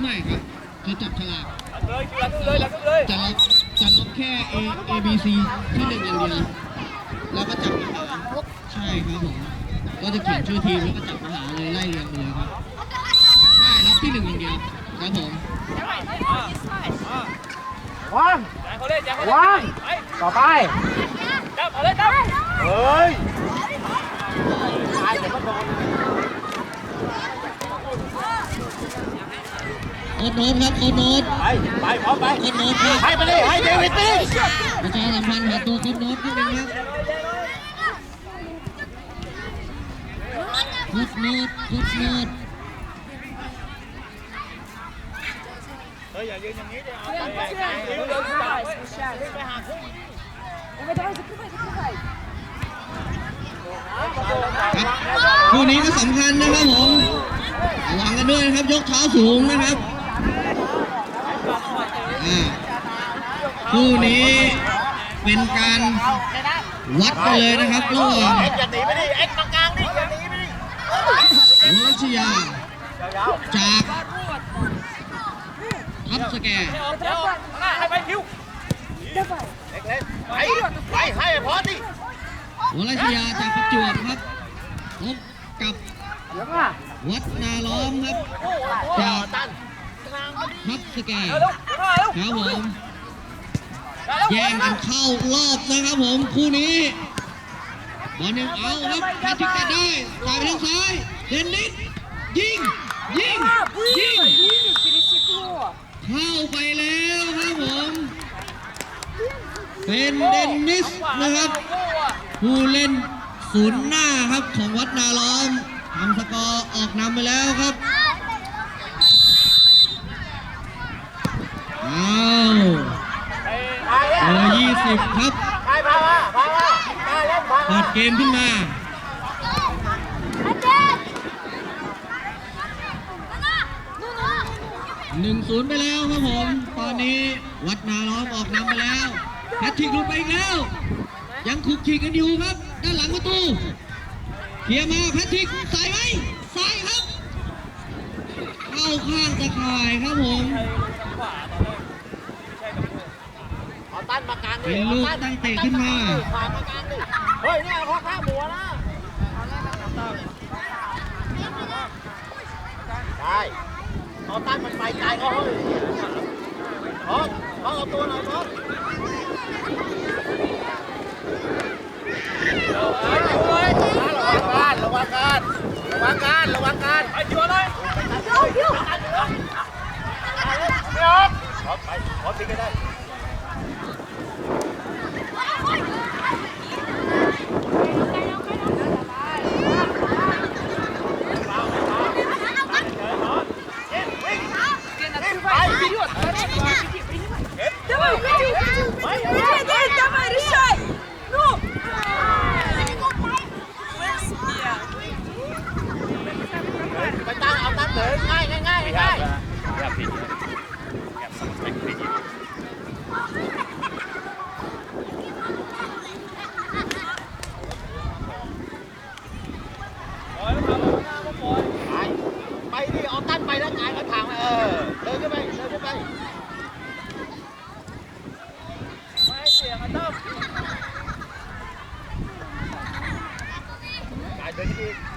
ไม่ครับเขาจับฉลากเลยหลังเลยหลังเลยจะล็อกจะล็อกแค่ A A B C ที่หนึ่งอย่างเดียวแล้วก็จับมาหาใช่ครับผมก็จะเขียนชื่อทีมแล้วก็จับมาหาเลยไล่เรียงไปเลยครับใช่ล็อกที่หนึ่งอย่างเดียวครับผมวางแจกเขาเล่นแจกเขาวางไปต่อไปจับเอาเลยจับเฮ้ยตายเดี๋ยวมันโดน โค้ดโน้ตครับโค้ดโน้ตไปไปพร้อมไปโค้ดโน้ตครับให้ไปดิให้เดวิดดิประชาสัมพันธ์หาตัวโค้ดโน้ตนิดนึงครับโค้ดโน้ตโค้ดโน้ตเฮ้ยอย่ายืนอย่างนี้ดิเอาไปไปนิ้วเดินไปไปหาคู่ครับคู่นี้ก็สำคัญนะครับผมระวังกันด้วยนะครับ ยกเท้าสูงนะครับอ่า คู่นี้เป็นการวัดกันเลยนะครับระหว่างเอ็กอย่าหนีไปดิเอ็กมากลางดิอย่าหนีไปดิวรัชยาจากทับสแกร์เดี๋ยวหน้าให้ไปคิวเอ็กเล่นไปไปให้พอดิวรัชยาจากประจวบครับพบกับเดี๋ยวอะวัดนาล้อมครับต่อจากตันทับสแกร์เร็วเร็วครับผมเร็ว แย่งกันเข้ารอบนะครับผมคู่นี้บอลหนึ่งเอาครับแพทริกตัดได้จ่ายไปทางซ้ายเดนนิสยิงยิงยิงเข้าไปแล้วครับผมเป็นเดนนิสนะครับ ผู้เล่นศูนย์หน้าครับของวัดนาล้อมทำสกอร์ออกนำไปแล้วครับอ้าว ไปเล่น เบอร์ยี่ สิบครับไปพามาพามาเล่นพาเปิดเกมขึ้นมาหนึ่งศูนย์ไปแล้วครับผม ตอนนี้วัดนาล้อมออกนำไปแล้วแพทริกลุดไปอีกแล้ว ยังคุกคีกันอยู่ครับ ด้านหลังประตูเคลียร์มาแพทริกใส่ไหมใส่ครับ เข้าข้างตะข่ายครับผม เอา ตันมากลางดิเป็นลูกตั้งเตะขึ้นมาพามากลางดิเฮ้ยเนี่ยข้อข้างหัวนะได้เอาตันมันไปไกลก็เฮ้ยพอดพอดเอาตัวหน่อยพอดระวังการระวังการระวังการระวังการไปคิวเลยไม่ออกขอไปขอทิ้งก็ได้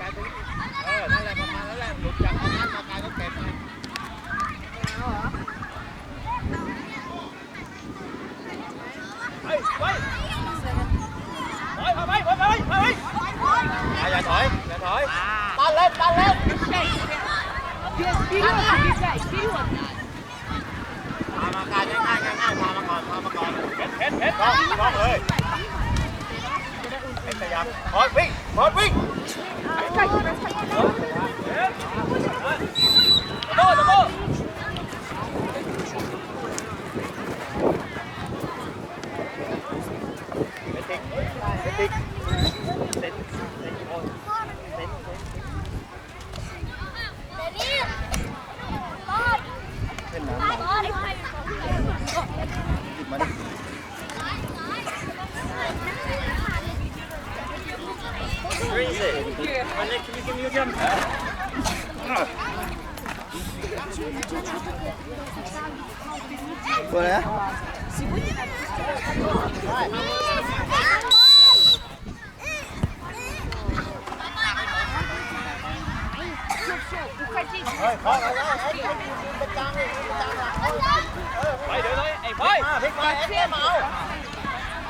กายเดินที่ดีกายเดินที่ดีเออนั่นแหละประมาณนั้นแหละหลุดจากเอาตั้งมา เฮ้ยพอแล้วไอ้คนนี้ประจังเลยประจังหลังเอา ไปเดี๋ยวเลยไอ้พ่อย มาพลิกมาเอ็กซ์มาเอา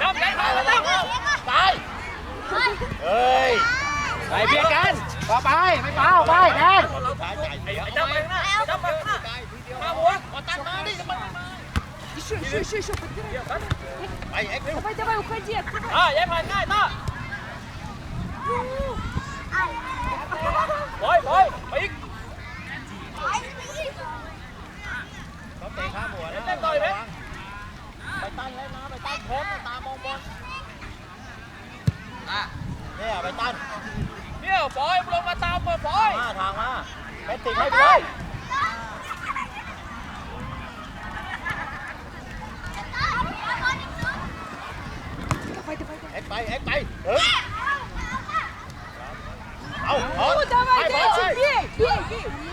จับยัน ตา ไป ย แล้ แล้ว วตายเฮ้ย ไปเบียดกัน ต่อไปไม่เปล่าไปแดง ไอ้จับไปหน้าจับไปหน้ามาหัว เอาตันมาดิมันมา Еще, еще, еще, еще, подбирай. ไปเอ็กซ์เร็ว Давай, давай, уходи, открывай. อ่ะยัยผ่าน ตะข้าหัวนะไปตั้นเลยนะไปตั้นเพชรตามองบนเนี่ยไปตั้นเนี่ยปอยลงมาตามมาปอยมาทางมาไปติดให้ไปไปเอ็กไปเอ็กไปเออเอาเอาไปไปไป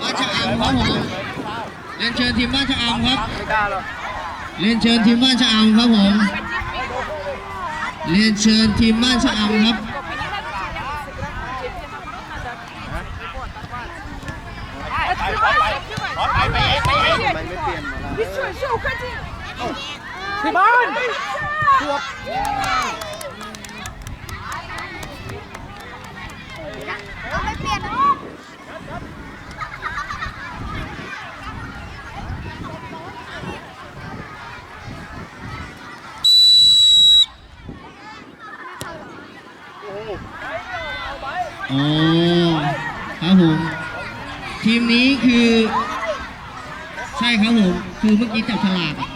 บ้านชะอำครับผมเรียนเชิญทีมบ้านชะอำครับไม่กล้าหรอกเรียนเชิญทีมบ้านชะอำครับผมเรียนเชิญทีมบ้านชะอำครับ อ๋อครับผมทีมนี้คือ ใช่ครับผมคือเมื่อกี้จับฉลากอะ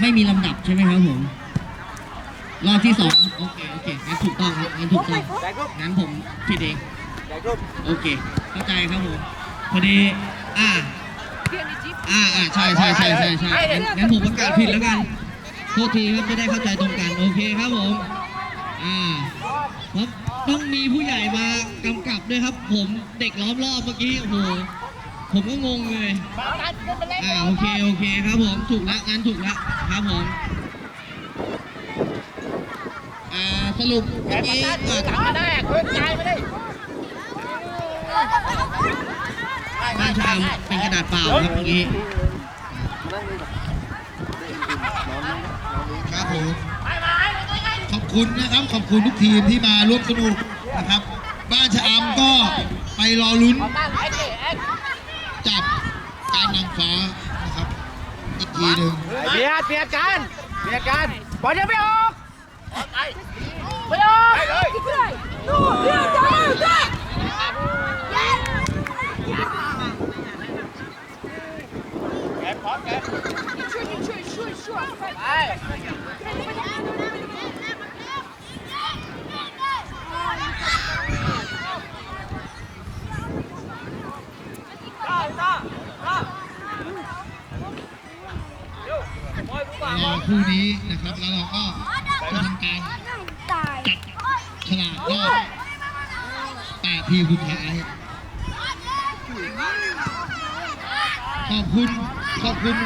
ไม่มีลำดับใช่ไหมครับผมรอบที่สองโอเคโอเคงั้นถูกต้องครับงั้นถูกต้องงั้นผมผิดเองโอเค เข้าใจครับผมพอดีอ่าอ่าอ่าใช่ใช่ใช่ใช่ใช่งั้นงั้นผมประกาศผิดแล้วกันโทษทีครับจะได้เข้าใจตรงกันโอเคครับผมอ่าผม ต้องมีผู้ใหญ่มากำกับด้วยครับ ผมเด็กล้อมรอบเมื่อกี้โอ้โหผมก็งงเลยอ่าโอเคโอเคครับผมถูกละงั้นถูกละครับผมอ่าสรุปเมื่อกี้อ่าหลังมาได้ขึ้นใจไม่ได้บ้านชามเป็นกระดาษเปล่าครับเมื่อกี้ครับผม คุณนะครับ ขอบคุณทุกทีมที่มาร่วมสนุกนะครับ บ้านชะอำก็ไปรอลุ้น จับการนางฟ้านะครับอีกทีหนึ่งเบียดเบียดกันเบียดกันบอลยังไม่ออกไปออกไปเลยดูเบียดแกพร้อมแกช่วยช่วยช่วยช่วย รอคู่นี้นะครับ แล้วเราก็จะทำการจัดฉลากรอบแปดทีมสุดท้ายขอบคุณขอบคุณ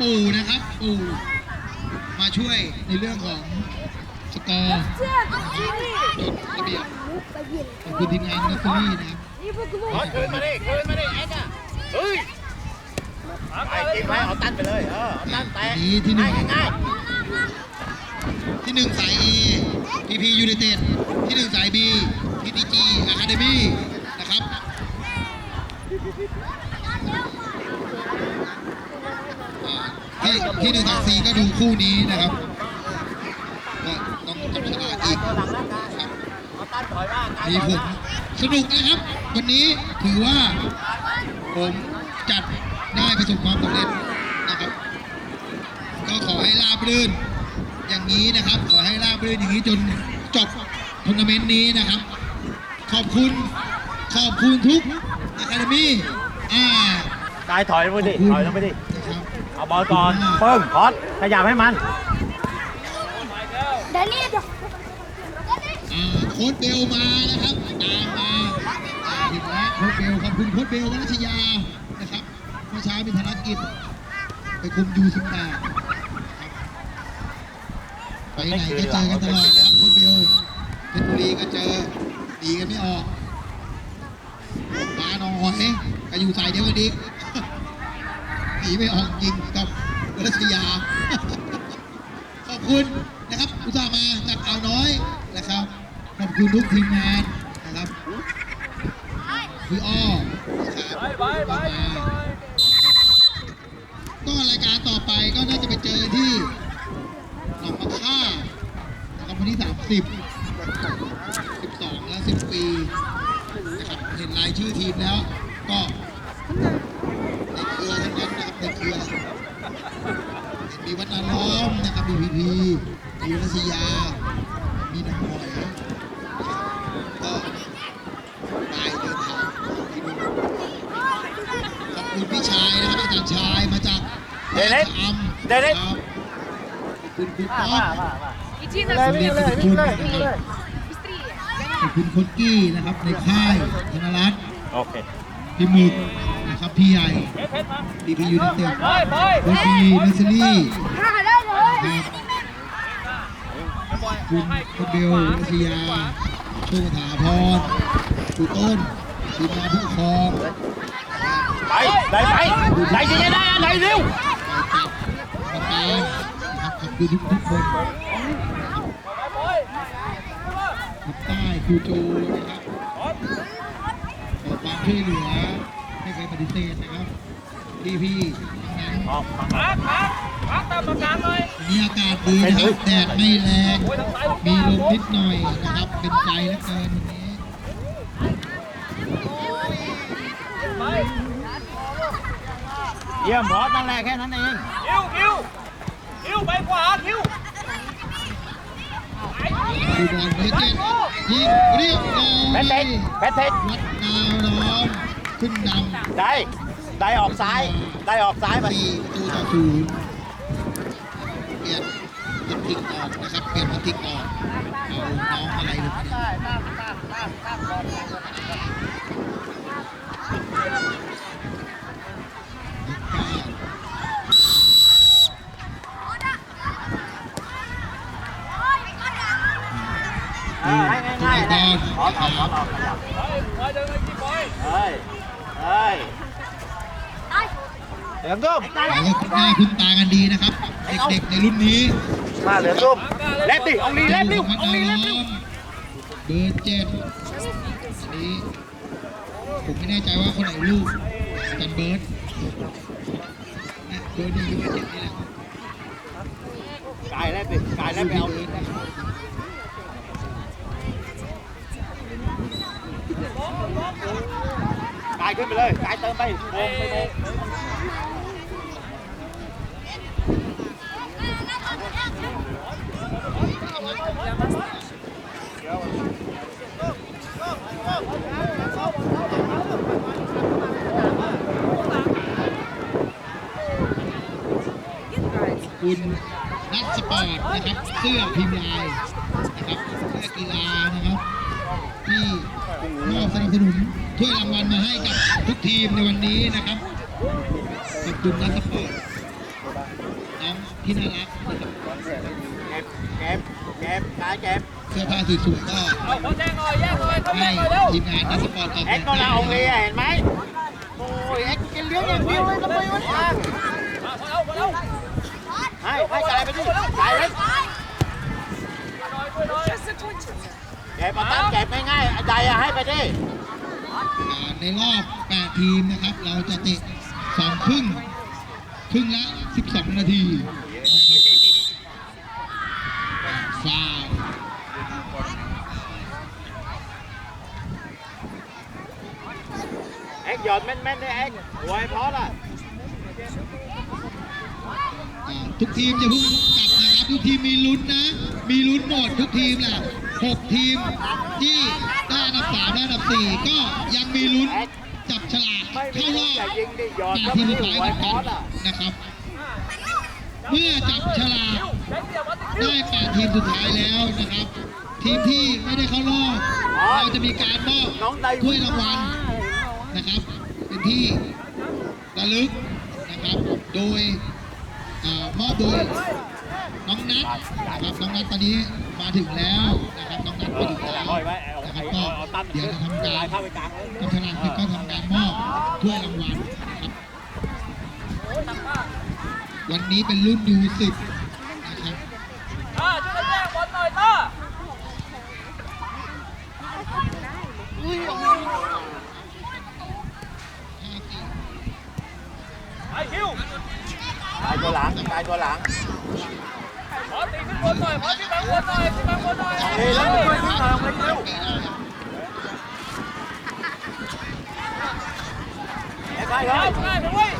ปู่นะครับ ปู่มาช่วยในเรื่องของสกอร์เบียบขอบคุณทีมงานนักกีฬานะครับคืนมาดิคืนมาดิไอ้จ้ะเฮ้ย ไปกินไปเอาตั้นไปเลย เออเอาตั้นแตะอันนี้ที่หนึ่งง่ายที่หนึ่งสาย A PP United ที่หนึ่งสาย B PTG Academy นะครับอ่าที่ที่หนึ่งสาย C ก็ดูคู่นี้นะครับก็ต้องจับฉลากอีกตัวหลังร่างกายครับ เอาตั้นถอยบ้างกายมีถอยผลบ้างสนุกนะครับ วันนี้ถือว่าผมจัด ได้ประสบความสำเร็จนะครับ ก็ขอให้ราบรื่นอย่างนี้นะครับ ขอให้ราบรื่นอย่างนี้จนจบทัวร์นาเมนต์นี้นะครับ ขอบคุณขอบคุณทุกอะคาเดมี่อ่า ตายถอยลงไปดิถอยลงไปดิเอาบอลก่อนเพิ่มพอดขยับให้มัน Danilo. อ่าโค้ดเบลมานะครับตามมาอ่าแล้วโค้ดเบลขอบคุณโค้ดเบลวรัชยา เช้ามีภารกิจ ไปคุมยูสิบแปดไปไหนก็เจอกันตลอดครับโค้ดเบลเพชรบุรีก็เจอดีกันไม่ออกปลาหนองหอยก็อยู่สายเดียวกันอีกหนีไม่ออกจริงกับวรัชยา ขอบคุณนะครับอุตส่าห์มาจากอ่าวน้อยนะครับ ขอบคุณทุกทีมงานนะครับพี่อ้อนะครับ ก็รายการต่อไปก็น่าจะไปเจอที่หนองมะค่านะครับวันที่30 12และ10ปีนะครับเห็นรายชื่อทีมแล้ว ก็ในเครือทั้งนั้นนะครับในเครือมีวัดนล้อมนะครับมีพีพีมียุทธศยา มีน้ำหอยก็ไปเดินทางที่นู่นขอบคุณพี่ชายนะครับอาจารย์ชายมาจาก เดนิส อัม เดนิส ครับขอบคุณคุณป๊อ มา ป มามา Иди ข на อบคุณเรียนสุขุนนะครับ быстрее. ขอบคุณคนกี้นะครับในค่ายธนรัตน์ โอเค พี่หมึกนะครับพี่ใหญ่พีพียูนิเต็ด ไปไป โรซีเนสซี่ Ha, да, да. ครับคุณคุณเบลรัชยา โชคถาพรคุณต้นทีมงานผู้ปกครอง ไปไหนไปไหนจะได้อะไหนเร็ว ไปจับประกานะครับขอบคุณทุกทุกคนทับใต้ครูโจนะครับขอความช่วยเหลือไม่เคยปฏิเสธนะครับพี่พี่ๆทั้งนั้นออกพักพักพักตามประการหน่อยวันนี้อากาศดีนะครับแดดไม่แรงมีลมนิดหน่อยนะครับเป็นใจเหลือเกินวันนี้ เยี่ยมบอสนั่นแหละแค่นั้นเอง คิวคิวคิวไปขวาคิวดูบอลเบอร์เจ็ดยิงเรียบร้อยแพทเทนแพทเทนวัดดาวล้อมขึ้นนำได้ ได้ออกซ้าย ได้ออกซ้ายมาสี่ประตูต่อศูนย์เปลี่ยนพันทิกออกนะครับเปลี่ยนพันทิกออกเอาน้องอะไรลงเนี่ยยกเก้า ให้ ง่ายๆนะขอขอบขอขอขยับเฮ้ยเฮ้ยเหลืองส้มแล้วก็คุ้นหน้าคุ้นตากันดีนะครับ เด็กๆในรุ่นนี้ มาเหลืองส้มเล็บดิอาลีเล็บดิอาดาวลีล้เล็บดิเบอร์เจ็ดอันนี้ผมไม่แน่ใจว่าคนไหนลูกอาจันเบิร์ดเบอร์หนึ่งหรือเบอร์เจ็ดนี่แหละกายเล็บดิกายเล็บไปเอาลีเล็บ กายขึ้นไปเลยกายเติมไปโมงไปโมงคคุณนัทสปอร์ตนะครับเสื้อพิมพ์ลายนะครับเสื้อกีฬานะครับ ที่มอบ นุนถ้วยรางวัลมาให้กับทุกทีมในวันนี้นะครับขอบคุณนักสปอร์ตน้องที่น่ารักนะครับแกมบเก็บเก็ขายเก็บเสื้อผ้าสวยๆก็เอาเขาแจ้งหน่อยแจ้งหน่อยเขาแจ้ให้งหน่อยเร็วทีมงานนักสปอร์ตออกแบเอ็ก็ลาออกเลยเห็นไหมโอ้ยเอ็ดกินเลี้ยงอย่างเดียวเลยทำไมวะเนมาให้ให้จ่ายไปดิจ่เลย ช่วยหน่ยช่วยหน่ย ก็บเอาตั้งเก็บง่ายๆใดอะให้ไปดิอ่าในรอบ8ทีมนะครับ เราจะเตะสองครึ่ง ครึ่งละ 12 นาทีนะครับฟาวล์เอ็กหยอดแม่นๆได้เอ็กหวยพอละอ่าทุกทีมจะเพิ่งกลับนะครับ ทุกทีมมีลุ้นนะ มีลุ้นหมดทุกทีมแหละ หกทีมที่ได้อันดับสามและอันดับสี่ก็ยังมีลุ้นจับฉลากเข้ารอบอย่ายิงดิหยอดแปดก็ทีมไม่สุดท้ายหเหมือนกันะนะครับ เมื่อจับฉลากได้แปดทีมสุดท้ายแล้วนะครับ ทีมที่ไม่ได้เข้ารอบเราจะมีการมอบถ้วยรางวัลนะครับ เป็นที่ระลึกนะครับโดยมอบโดยน้องนัทนะครับน้องนัทตอนนี้ มาถึงแล้วนะครับน้องนัทมาถึงแล้วห้อยไว้เอานะคไอ้รับก็เอาตั้งเดี๋ยวจะทำการเข้าไปกลางเลยจับฉลากเสร็จก็ทำการมอบถ้วยรางวัลนะครับวันนี้เป็นรุ่นยูสิบนะครับอ่าช่วยกันแยกบอลหน่อยต้าห้าสี่ไอคิวกายตัวหลังกายตัวหลัง ขอตีขึ้นบนหน่อยขอที่บางบนหน่อยที่บางบนหน่อยเฮ้ยแล้วไปขึ้นมาไปเร็วปีได้ครับเอ็กกายเลยได้เว้ย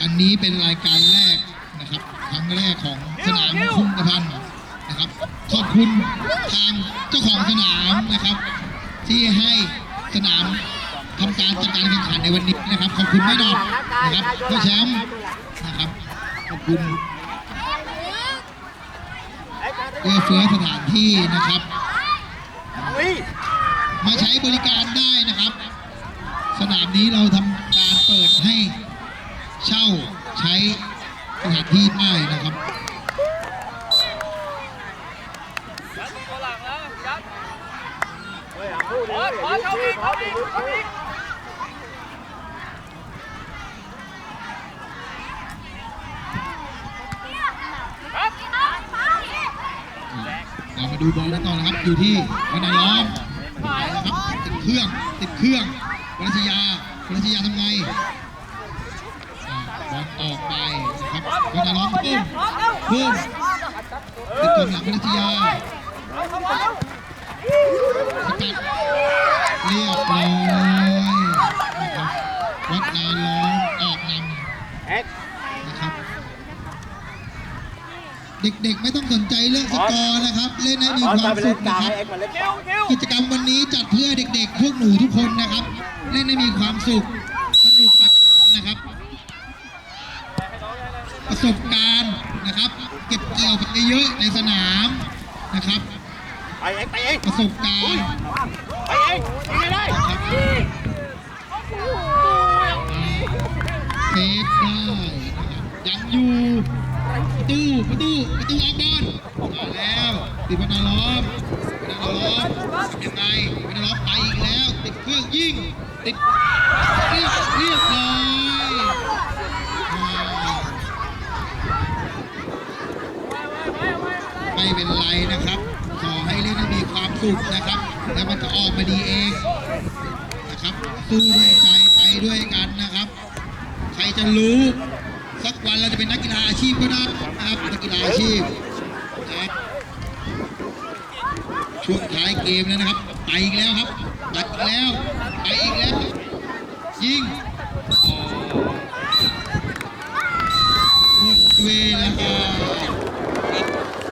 อันนี้เป็นรายการแรกนะครับ ครั้งแรกของสนามคุงกระพันน ขอบคุณทางเจ้าของสนามนะครับ ที่ให้สนามทำการจัดการแข่งขันในวันนี้นะครับ ขอบคุณแม่ดอกนะครับเจ้าแชมป์นะครับ ขอบคุณเอื้อเฟื้อสถานที่นะครับ มาใช้บริการได้นะครับ สนามนี้เราทำการเปิดให้เช่าใช้สถานที่ได้นะครับ ยัดตัวหลังนะยัด เฮ้ยหลังพูด ขเลอยขอเข้าอีกเข้าอีกเข้าอีกครับเรามาดูบอลกันต่อนะครับ อยู่ที่วันนายอมไปแล้วครับติดเครื่อง ติดเครื่องวรัชยาวรัชยาทำไงบอลออกไปนะครับวันนายอมปุ้มปุ้มติดกองหลังวรัชยาสกัด เรียบร้อยนะครับวัดนายล้อมออกนำเอ็กนะครับ เด็กๆไม่ต้องสนใจเรื่องสกอร์นะครับ เล่นให้มีขอความไปสุเล่ขนกลานะงครับให้เอ็กมาเล่นกคิลาวงคิวกิจกรรมวันนี้จัดเพื่อเด็กๆ พวกหนูทุกคนนะครับ เล่นให้มีความสุข สนุกนะครับ ประสบการณ์นะครับ เก็บเกี่ยวกันเยอะๆในสนามนะครับไป เอ็กไปเองประสบการณ์ไปเองยิงไม่ได้นะครับเซฟได้ยังอยู่ประตูประตูประตูออกบอลมาแล้วติดพนาล้อมพนาล้อมยังไงพนาล้อมไปอีกแล้ว ติดเครื่องยิงติดเรียบเรียบร้อยไม่เป็นไรนะครับ ให้เล่นมีความสุขนะครับ แล้วมันจะออกมาดีเองนะครับสู้ด้วยใจไปด้วยกันนะครับ ใครจะรู้สักวันเราจะเป็นนักกีฬาอาชีพก็ได้นะครับนักกีฬาอาชีพนะครับช่วงท้ายเกมแล้วนะครับ ไปอีกแล้วครับตัดอีกแล้วไปอีกแล้วยิง